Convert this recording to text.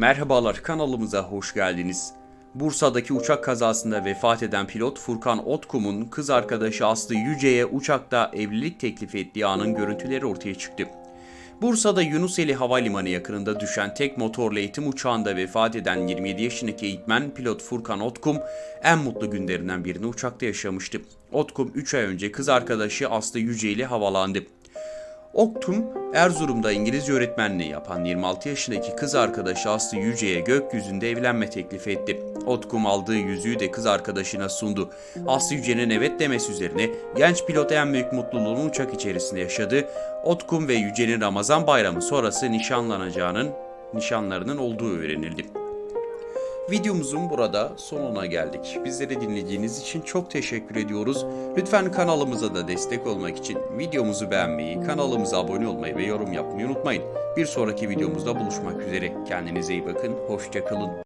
Merhabalar kanalımıza hoş geldiniz. Bursa'daki uçak kazasında vefat eden pilot Furkan Otkum'un kız arkadaşı Aslı Yüce'ye uçakta evlilik teklif ettiği anın görüntüleri ortaya çıktı. Bursa'da Yunuseli Havalimanı yakınında düşen tek motorlu eğitim uçağında vefat eden 27 yaşındaki eğitmen pilot Furkan Otkum en mutlu günlerinden birini uçakta yaşamıştı. Otkum 3 ay önce kız arkadaşı Aslı Yüce ile havalandı. Oktum, Erzurum'da İngilizce öğretmenliği yapan 26 yaşındaki kız arkadaşı Aslı Yüce'ye gökyüzünde evlenme teklif etti. Otkum aldığı yüzüğü de kız arkadaşına sundu. Aslı Yüce'nin evet demesi üzerine genç pilot en büyük mutluluğunu uçak içerisinde yaşadı. Otkum ve Yüce'nin Ramazan bayramı sonrası nişanlanacağının, nişanlarının olduğu öğrenildi. Videomuzun burada sonuna geldik. Bizleri dinlediğiniz için çok teşekkür ediyoruz. Lütfen kanalımıza da destek olmak için videomuzu beğenmeyi, kanalımıza abone olmayı ve yorum yapmayı unutmayın. Bir sonraki videomuzda buluşmak üzere. Kendinize iyi bakın, hoşçakalın.